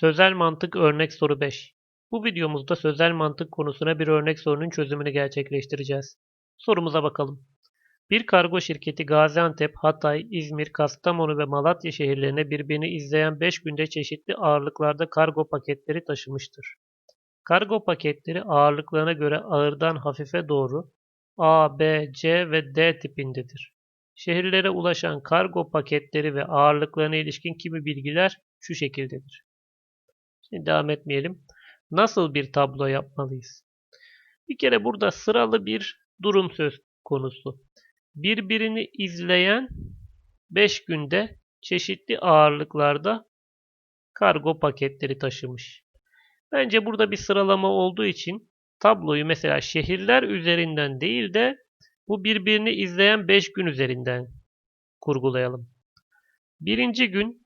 Sözel mantık örnek soru 5. Bu videomuzda sözel mantık konusuna bir örnek sorunun çözümünü gerçekleştireceğiz. Sorumuza bakalım. Bir kargo şirketi Gaziantep, Hatay, İzmir, Kastamonu ve Malatya şehirlerine birbirini izleyen 5 günde çeşitli ağırlıklarda kargo paketleri taşımıştır. Kargo paketleri ağırlıklarına göre ağırdan hafife doğru A, B, C ve D tipindedir. Şehirlere ulaşan kargo paketleri ve ağırlıklarına ilişkin kimi bilgiler şu şekildedir. Şimdi devam etmeyelim. Nasıl bir tablo yapmalıyız? Bir kere burada sıralı bir durum söz konusu. Birbirini izleyen 5 günde çeşitli ağırlıklarda kargo paketleri taşımış. Bence burada bir sıralama olduğu için tabloyu mesela şehirler üzerinden değil de bu birbirini izleyen 5 gün üzerinden kurgulayalım. Birinci gün,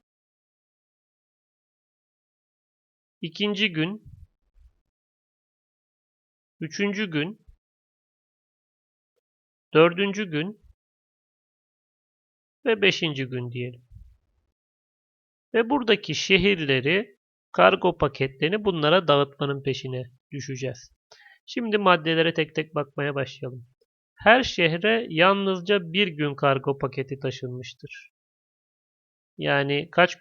ikinci gün, üçüncü gün, dördüncü gün ve beşinci gün diyelim. Ve buradaki şehirleri, kargo paketlerini bunlara dağıtmanın peşine düşeceğiz. Şimdi maddelere tek tek bakmaya başlayalım. Her şehre yalnızca bir gün kargo paketi taşınmıştır. Yani kaç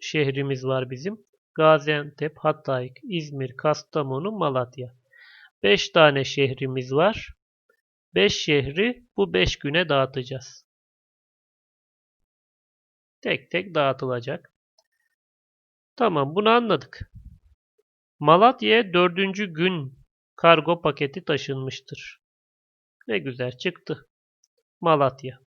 şehrimiz var bizim? Gaziantep, Hatay, İzmir, Kastamonu, Malatya. 5 tane şehrimiz var. 5 şehri bu 5 güne dağıtacağız. Tek tek dağıtılacak. Tamam bunu anladık. Malatya'ya dördüncü gün kargo paketi taşınmıştır. Ne güzel çıktı. Malatya.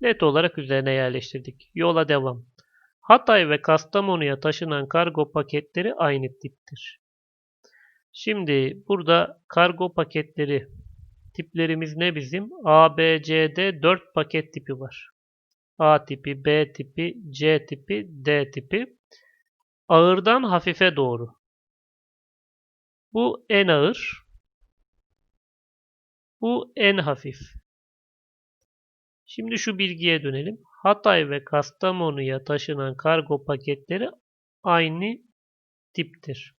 Net olarak üzerine yerleştirdik. Yola devam. Hatay ve Kastamonu'ya taşınan kargo paketleri aynı tiptir. Şimdi burada kargo paketleri tiplerimiz ne bizim? A, B, C, D 4 paket tipi var. A tipi, B tipi, C tipi, D tipi. Ağırdan hafife doğru. Bu en ağır. Bu en hafif. Şimdi şu bilgiye dönelim. Hatay ve Kastamonu'ya taşınan kargo paketleri aynı tiptir.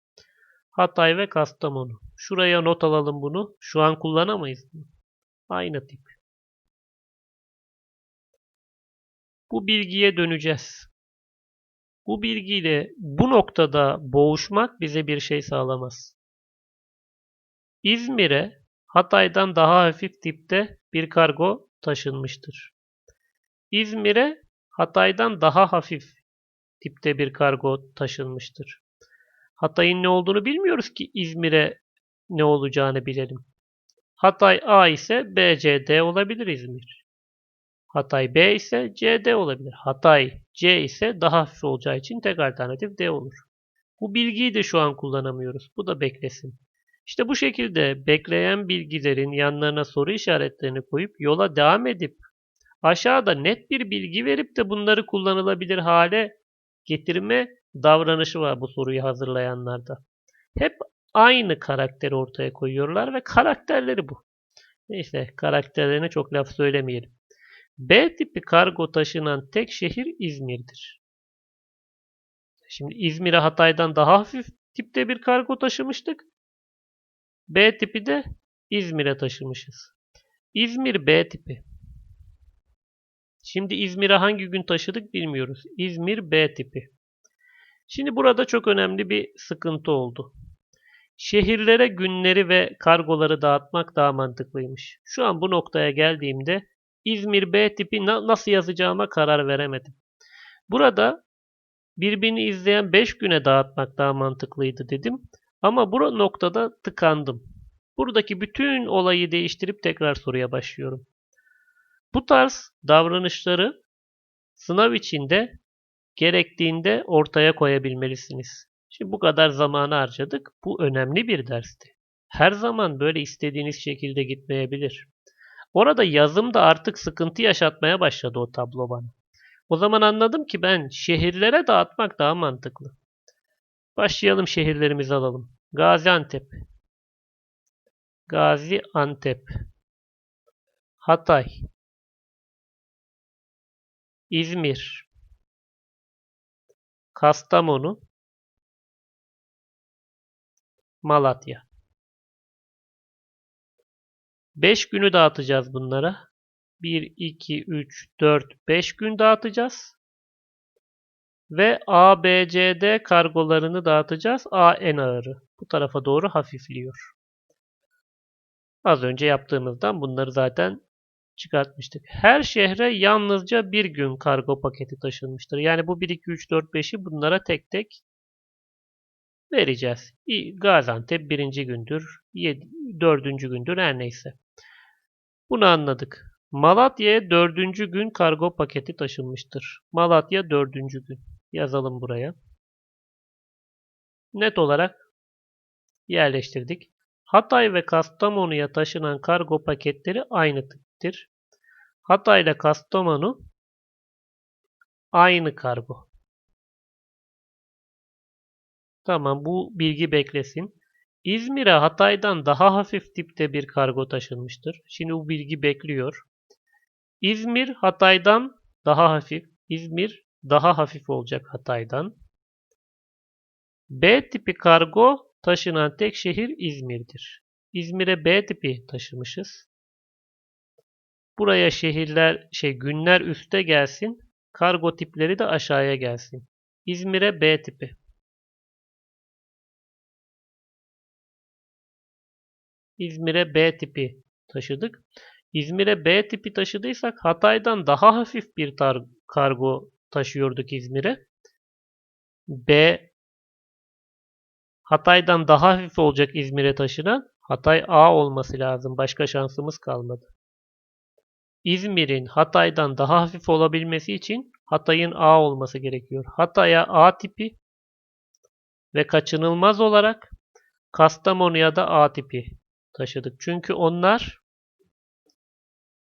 Hatay ve Kastamonu. Şuraya not alalım bunu. Şu an kullanamayız. Aynı tip. Bu bilgiye döneceğiz. Bu bilgiyle bu noktada boğuşmak bize bir şey sağlamaz. İzmir'e Hatay'dan daha hafif tipte bir kargo taşınmıştır. İzmir'e Hatay'dan daha hafif tipte bir kargo taşınmıştır. Hatay'ın ne olduğunu bilmiyoruz ki İzmir'e ne olacağını bilelim. Hatay A ise B, C, D olabilir İzmir. Hatay B ise C, D olabilir. Hatay C ise daha hafif olacağı için tek alternatif D olur. Bu bilgiyi de şu an kullanamıyoruz. Bu da beklesin. İşte bu şekilde bekleyen bilgilerin yanlarına soru işaretlerini koyup yola devam edip aşağıda net bir bilgi verip de bunları kullanılabilir hale getirme davranışı var bu soruyu hazırlayanlarda. Hep aynı karakteri ortaya koyuyorlar ve karakterleri bu. Neyse karakterlerine çok laf söylemeyelim. B tipi kargo taşınan tek şehir İzmir'dir. Şimdi İzmir'e Hatay'dan daha hafif tipte bir kargo taşımıştık. B tipi de İzmir'e taşımışız. İzmir B tipi. Şimdi İzmir'e hangi gün taşıdık bilmiyoruz. İzmir B tipi. Şimdi burada çok önemli bir sıkıntı oldu. Şehirlere günleri ve kargoları dağıtmak daha mantıklıymış. Şu an bu noktaya geldiğimde İzmir B tipi na nasıl yazacağıma karar veremedim. Burada birbirini izleyen 5 güne dağıtmak daha mantıklıydı dedim. Ama bu noktada tıkandım. Buradaki bütün olayı değiştirip tekrar soruya başlıyorum. Bu tarz davranışları sınav içinde gerektiğinde ortaya koyabilmelisiniz. Şimdi bu kadar zamanı harcadık. Bu önemli bir dersti. Her zaman böyle istediğiniz şekilde gitmeyebilir. Orada yazımda artık sıkıntı yaşatmaya başladı o tablo bana. O zaman anladım ki ben şehirlere dağıtmak daha mantıklı. Başlayalım şehirlerimizi alalım. Gaziantep. Gaziantep. Hatay. İzmir. Kastamonu, Malatya. 5 günü dağıtacağız bunlara. 1, 2, 3, 4, 5 gün dağıtacağız. Ve A, B, C, D kargolarını dağıtacağız. A en ağırı. Bu tarafa doğru hafifliyor. Az önce yaptığımızdan bunları zaten çıkartmıştık. Her şehre yalnızca bir gün kargo paketi taşınmıştır. Yani bu 1, 2, 3, 4, 5'i bunlara tek tek vereceğiz. Gaziantep birinci gündür, dördüncü gündür her neyse. Bunu anladık. Malatya'ya dördüncü gün kargo paketi taşınmıştır. Malatya dördüncü gün. Yazalım buraya. Net olarak yerleştirdik. Hatay ve Kastamonu'ya taşınan kargo paketleri aynı tiptir. Hatay ile Kastamonu aynı kargo. Tamam bu bilgi beklesin. İzmir'e Hatay'dan daha hafif tipte bir kargo taşınmıştır. Şimdi bu bilgi bekliyor. İzmir Hatay'dan daha hafif. İzmir daha hafif olacak Hatay'dan. B tipi kargo taşınan tek şehir İzmir'dir. İzmir'e B tipi taşımışız. Buraya şehirler şey günler üste gelsin. Kargo tipleri de aşağıya gelsin. İzmir'e B tipi. İzmir'e B tipi taşıdık. İzmir'e B tipi taşıdıysak Hatay'dan daha hafif bir kargo taşıyorduk İzmir'e. B Hatay'dan daha hafif olacak İzmir'e taşınan Hatay A olması lazım. Başka şansımız kalmadı. İzmir'in Hatay'dan daha hafif olabilmesi için Hatay'ın A olması gerekiyor. Hatay'a A tipi ve kaçınılmaz olarak Kastamonu'ya da A tipi taşıdık. Çünkü onlar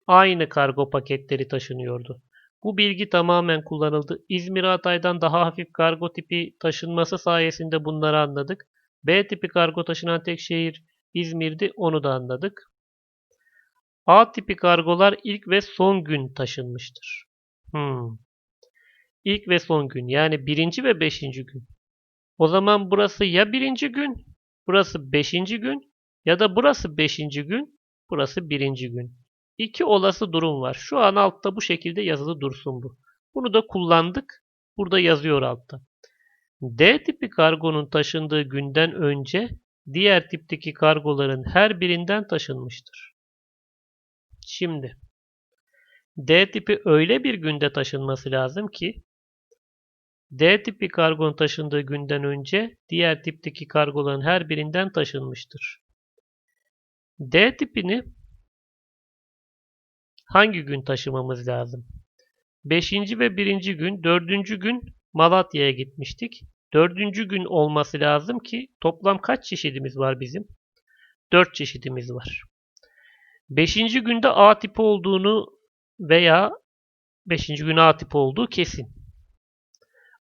aynı kargo paketleri taşınıyordu. Bu bilgi tamamen kullanıldı. İzmir Hatay'dan daha hafif kargo tipi taşınması sayesinde bunları anladık. B tipi kargo taşınan tek şehir İzmir'di. Onu da anladık. A tipi kargolar ilk ve son gün taşınmıştır. Hmm. İlk ve son gün yani birinci ve beşinci gün. O zaman burası ya birinci gün, burası beşinci gün ya da burası beşinci gün, burası birinci gün. İki olası durum var. Şu an altta bu şekilde yazılı dursun bu. Bunu da kullandık. Burada yazıyor altta. D tipi kargonun taşındığı günden önce diğer tipteki kargoların her birinden taşınmıştır. Şimdi D tipi öyle bir günde taşınması lazım ki D tipi kargonun taşındığı günden önce diğer tipteki kargoların her birinden taşınmıştır. D tipini hangi gün taşımamız lazım? Beşinci ve birinci gün, dördüncü gün Malatya'ya gitmiştik. Dördüncü gün olması lazım ki toplam kaç çeşidimiz var bizim? Dört çeşidimiz var. Beşinci günde A tipi olduğunu veya beşinci gün A tipi olduğu kesin.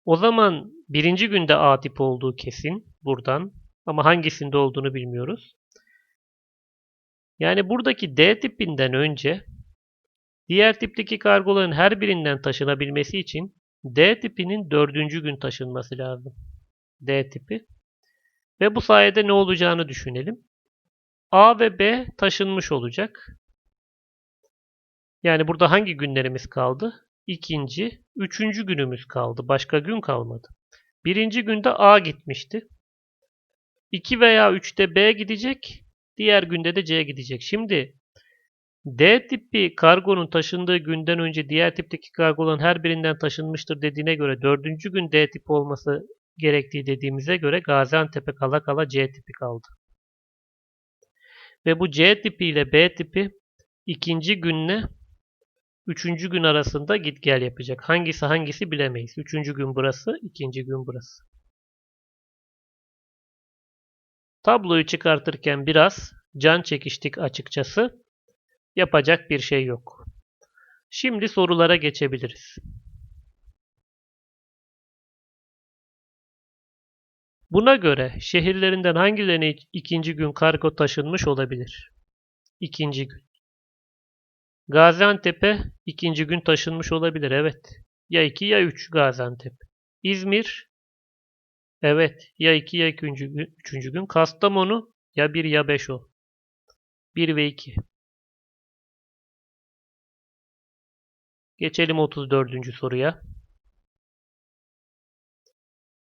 O zaman birinci günde A tipi olduğu kesin buradan ama hangisinde olduğunu bilmiyoruz. Yani buradaki D tipinden önce diğer tipteki kargoların her birinden taşınabilmesi için D tipinin dördüncü gün taşınması lazım. D tipi. Ve bu sayede ne olacağını düşünelim. A ve B taşınmış olacak. Yani burada hangi günlerimiz kaldı? İkinci, üçüncü günümüz kaldı. Başka gün kalmadı. Birinci günde A gitmişti. 2 veya 3'te B gidecek. Diğer günde de C gidecek. Şimdi D tipi kargonun taşındığı günden önce diğer tipteki kargoların her birinden taşınmıştır dediğine göre dördüncü gün D tipi olması gerektiği dediğimize göre Gaziantep'e kala kala C tipi kaldı. Ve bu C tipi ile B tipi ikinci günle üçüncü gün arasında git gel yapacak. Hangisi hangisi bilemeyiz. Üçüncü gün burası, ikinci gün burası. Tabloyu çıkartırken biraz can çekiştik açıkçası. Yapacak bir şey yok. Şimdi sorulara geçebiliriz. Buna göre şehirlerinden hangilerine ikinci gün kargo taşınmış olabilir? İkinci gün. Gaziantep'e ikinci gün taşınmış olabilir evet. Ya 2 ya 3 Gaziantep. İzmir Evet. Ya 2 ya 3. gün. Üçüncü gün. Kastamonu ya 1 ya 5 o. 1 ve 2. Geçelim 34. soruya.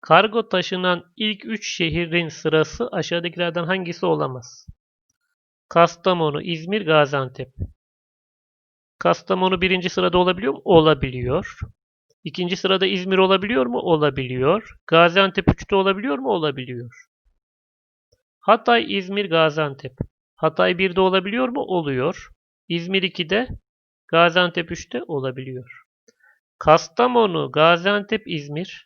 Kargo taşınan ilk 3 şehrin sırası aşağıdakilerden hangisi olamaz? Kastamonu, İzmir, Gaziantep. Kastamonu birinci sırada olabiliyor mu? Olabiliyor. İkinci sırada İzmir olabiliyor mu? Olabiliyor. Gaziantep 3'te olabiliyor mu? Olabiliyor. Hatay, İzmir, Gaziantep. Hatay 1'de olabiliyor mu? Oluyor. İzmir 2'de, Gaziantep 3'te olabiliyor. Kastamonu, Gaziantep, İzmir.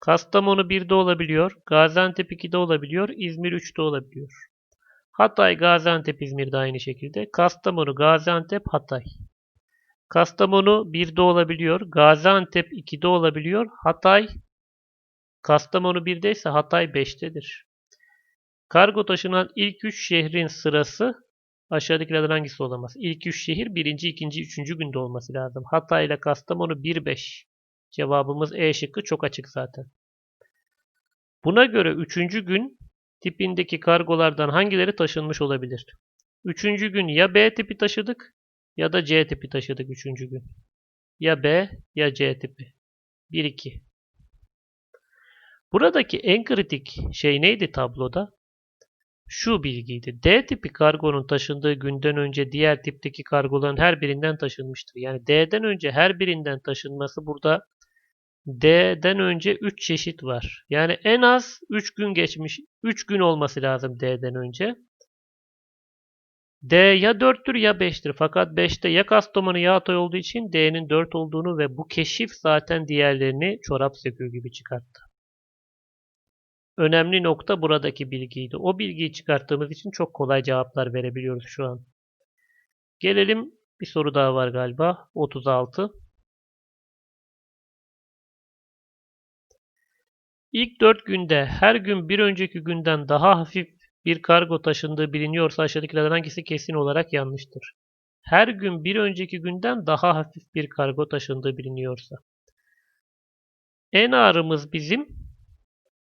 Kastamonu 1'de olabiliyor. Gaziantep 2'de olabiliyor. İzmir 3'te olabiliyor. Hatay, Gaziantep, İzmir'de aynı şekilde. Kastamonu, Gaziantep, Hatay. Kastamonu 1'de olabiliyor. Gaziantep 2'de olabiliyor. Hatay Kastamonu 1'de ise Hatay 5'tedir. Kargo taşınan ilk 3 şehrin sırası aşağıdakilerden hangisi olamaz? İlk 3 şehir 1. 2. 3. günde olması lazım. Hatay ile Kastamonu 1-5. Cevabımız E şıkkı çok açık zaten. Buna göre 3. gün tipindeki kargolardan hangileri taşınmış olabilir? 3. gün ya B tipi taşıdık ya da C tipi taşıdık 3. gün. Ya B ya C tipi. 1-2. Buradaki en kritik şey neydi tabloda? Şu bilgiydi. D tipi kargonun taşındığı günden önce diğer tipteki kargoların her birinden taşınmıştır. Yani D'den önce her birinden taşınması burada D'den önce 3 çeşit var. Yani en az 3 gün geçmiş. 3 gün olması lazım D'den önce. D ya 4'tür ya 5'tir. Fakat 5'te ya Kastamonu ya Hatay olduğu için D'nin 4 olduğunu ve bu keşif zaten diğerlerini çorap söküğü gibi çıkarttı. Önemli nokta buradaki bilgiydi. O bilgiyi çıkarttığımız için çok kolay cevaplar verebiliyoruz şu an. Gelelim bir soru daha var galiba. 36. İlk 4 günde her gün bir önceki günden daha hafif bir kargo taşındığı biliniyorsa aşağıdakilerden hangisi kesin olarak yanlıştır? Her gün bir önceki günden daha hafif bir kargo taşındığı biliniyorsa. En ağrımız bizim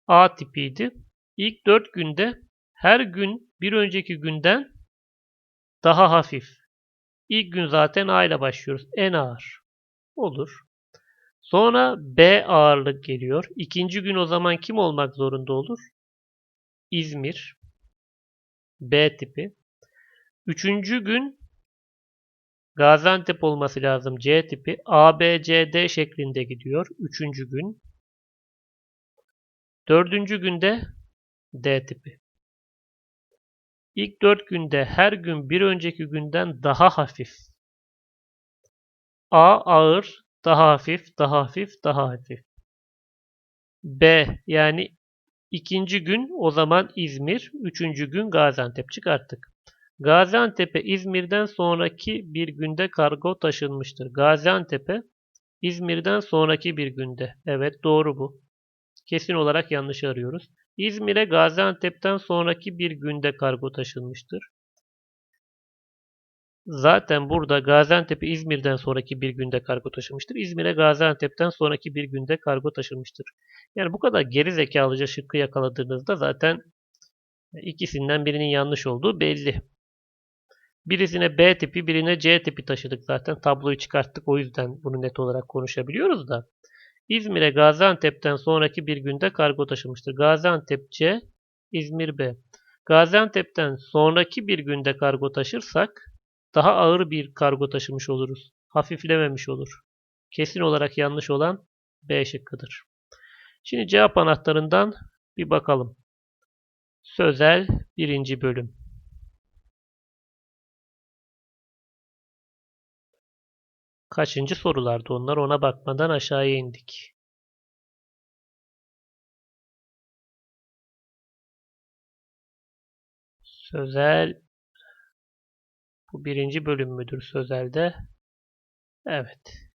A tipiydi. İlk 4 günde her gün bir önceki günden daha hafif. İlk gün zaten A ile başlıyoruz. En ağır. Olur. Sonra B ağırlık geliyor. İkinci gün o zaman kim olmak zorunda olur? İzmir. B tipi. Üçüncü gün Gaziantep olması lazım. C tipi. A, B, C, D şeklinde gidiyor. Üçüncü gün. Dördüncü günde D tipi. İlk dört günde her gün bir önceki günden daha hafif. A ağır, daha hafif, daha hafif, daha hafif. B yani ikinci gün o zaman İzmir, üçüncü gün Gaziantep çıkarttık. Gaziantep'e İzmir'den sonraki bir günde kargo taşınmıştır. Gaziantep'e İzmir'den sonraki bir günde. Evet doğru bu. Kesin olarak yanlış arıyoruz. İzmir'e Gaziantep'ten sonraki bir günde kargo taşınmıştır. Zaten burada Gaziantep'e İzmir'den sonraki bir günde kargo taşımıştır. İzmir'e Gaziantep'ten sonraki bir günde kargo taşınmıştır. Yani bu kadar geri zekalıca şıkkı yakaladığınızda zaten ikisinden birinin yanlış olduğu belli. Birisine B tipi, birine C tipi taşıdık zaten. Tabloyu çıkarttık o yüzden bunu net olarak konuşabiliyoruz da. İzmir'e Gaziantep'ten sonraki bir günde kargo taşımıştır. Gaziantep C, İzmir B. Gaziantep'ten sonraki bir günde kargo taşırsak daha ağır bir kargo taşımış oluruz. Hafiflememiş olur. Kesin olarak yanlış olan B şıkkıdır. Şimdi cevap anahtarından bir bakalım. Sözel 1. bölüm. Kaçıncı sorulardı onlar ona bakmadan aşağıya indik. Sözel bu birinci bölüm müdür sözelde? Evet.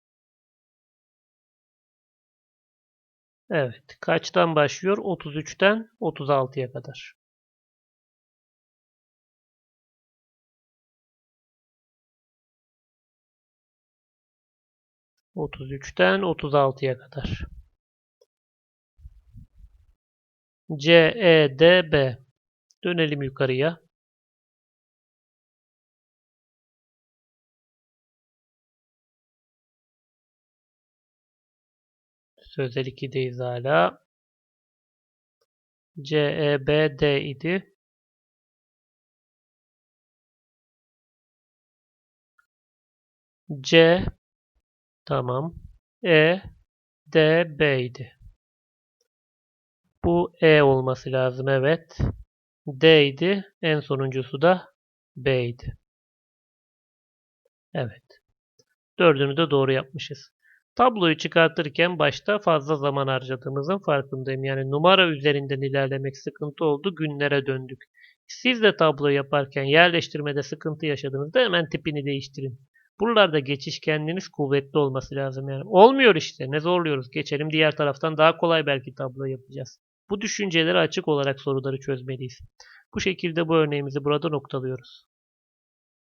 Evet. Kaçtan başlıyor? 33'ten 36'ya kadar. Otuz üçten otuz altıya kadar. C, E, D, B. Dönelim yukarıya. Sözel 2'deyiz hala. C, E, B, D idi. C tamam. E, D, B idi. Bu E olması lazım evet. D idi. En sonuncusu da B idi. Evet. Dördünü de doğru yapmışız. Tabloyu çıkartırken başta fazla zaman harcadığımızın farkındayım. Yani numara üzerinden ilerlemek sıkıntı oldu. Günlere döndük. Siz de tablo yaparken yerleştirmede sıkıntı yaşadığınızda hemen tipini değiştirin. Buralarda geçişkenliğiniz kuvvetli olması lazım. Yani olmuyor işte. Ne zorluyoruz. Geçelim diğer taraftan daha kolay belki tablo yapacağız. Bu düşüncelere açık olarak soruları çözmeliyiz. Bu şekilde bu örneğimizi burada noktalıyoruz.